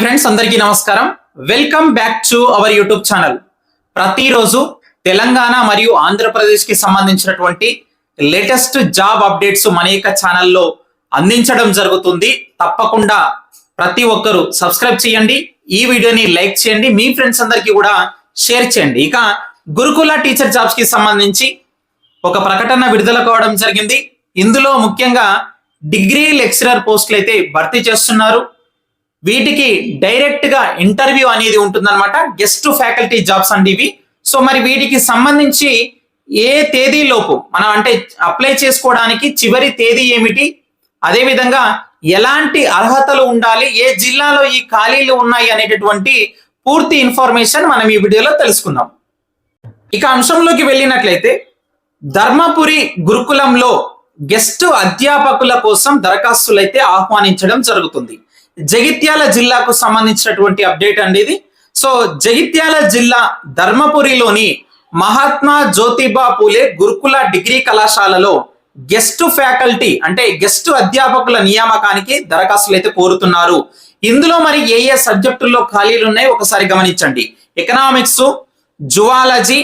Friends అందరికీ నమస్కారం. Welcome back to our YouTube channel ప్రతిరోజు తెలంగాణ మరియు ఆంధ్రప్రదేశ్కి సంబంధించినటువంటి లేటెస్ట్ జాబ్ అప్డేట్స్ మన యొక్క ఛానల్లో అందించడం జరుగుతుంది. తప్పకుండా ప్రతి ఒక్కరూ సబ్స్క్రైబ్ చేయండి. ఈ వీడియోని లైక్ చేయండి. మీ ఫ్రెండ్స్ అందరికీ కూడా షేర్ చేయండి. ఇక గురుకుల టీచర్ జాబ్స్కి సంబంధించి ఒక ప్రకటన విడుదల కావడం జరిగింది. ఇందులో ముఖ్యంగా డిగ్రీ లెక్చరర్ పోస్టులు అయితే భర్తీ చేస్తున్నారు. వీటికి డైరెక్ట్గా ఇంటర్వ్యూ అనేది ఉంటుందన్నమాట. గెస్ట్ ఫ్యాకల్టీ జాబ్స్ అండి ఇవి. సో మరి వీటికి సంబంధించి ఏ తేదీలోపు మనం అంటే అప్లై చేసుకోవడానికి చివరి తేదీ ఏమిటి? అదేవిధంగా ఎలాంటి అర్హతలు ఉండాలి? ఏ జిల్లాలో ఈ ఖాళీలు ఉన్నాయి అనేటటువంటి పూర్తి ఇన్ఫర్మేషన్ మనం ఈ వీడియోలో తెలుసుకుందాం. ఇక అంశంలోకి వెళ్ళినట్లయితే ధర్మపురి గురుకులంలో గెస్ట్ అధ్యాపకుల కోసం దరఖాస్తులైతే ఆహ్వానించడం జరుగుతుంది. జగిత్యాల జిల్లాకు సంబంధించినటువంటి అప్డేట్ అండి ఇది. సో జగిత్యాల జిల్లా ధర్మపురిలోని మహాత్మా జ్యోతిబా పూలే గురుకుల డిగ్రీ కళాశాలలో గెస్ట్ ఫ్యాకల్టీ అంటే గెస్ట్ అధ్యాపకుల నియామకానికి దరఖాస్తులు అయితే కోరుతున్నారు. ఇందులో మరి ఏ ఏ సబ్జెక్టుల్లో ఖాళీలు ఉన్నాయి ఒకసారి గమనించండి. ఎకనామిక్స్ జువాలజీ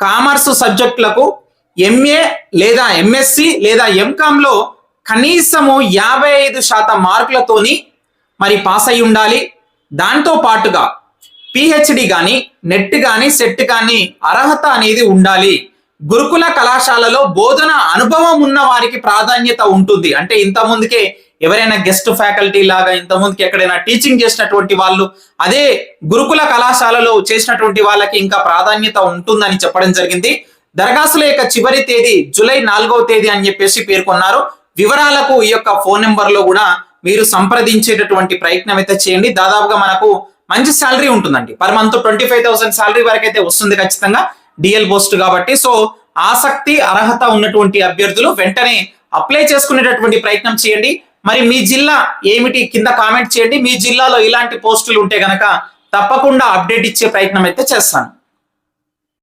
కామర్స్ సబ్జెక్టులకు ఎంఏ లేదా ఎంఎస్సి లేదా ఎంకామ్లో కనీసము యాభై ఐదు శాతం మార్కులతోని మరి పాస్ అయి ఉండాలి. దాంతో పాటుగా పిహెచ్డి కానీ నెట్ కానీ సెట్ కానీ అర్హత అనేది ఉండాలి. గురుకుల కళాశాలలో బోధన అనుభవం ఉన్న వారికి ప్రాధాన్యత ఉంటుంది. అంటే ఇంత ముందుకే ఎవరైనా గెస్ట్ ఫ్యాకల్టీ లాగా ఇంత ముందుకి ఎక్కడైనా టీచింగ్ చేసినటువంటి వాళ్ళు అదే గురుకుల కళాశాలలో చేసినటువంటి వాళ్ళకి ఇంకా ప్రాధాన్యత ఉంటుందని చెప్పడం జరిగింది. దరఖాస్తుల యొక్క చివరి తేదీ జూలై నాలుగవ తేదీ అని చెప్పేసి పేర్కొన్నారు. వివరాలకు ఈ యొక్క ఫోన్ నెంబర్లో కూడా మీరు సంప్రదించేటటువంటి ప్రయత్నం అయితే చేయండి. దాదాపుగా మనకు మంచి శాలరీ ఉంటుందండి. Per month twenty five thousand salary వరకు అయితే వస్తుంది ఖచ్చితంగా. డిఎల్ పోస్ట్ కాబట్టి. సో ఆసక్తి అర్హత ఉన్నటువంటి అభ్యర్థులు వెంటనే అప్లై చేసుకునేటటువంటి ప్రయత్నం చేయండి. మరి మీ జిల్లా ఏమిటి కింద కామెంట్ చేయండి. మీ జిల్లాలో ఇలాంటి పోస్టులు ఉంటే గనక తప్పకుండా అప్డేట్ ఇచ్చే ప్రయత్నం అయితే చేస్తాను.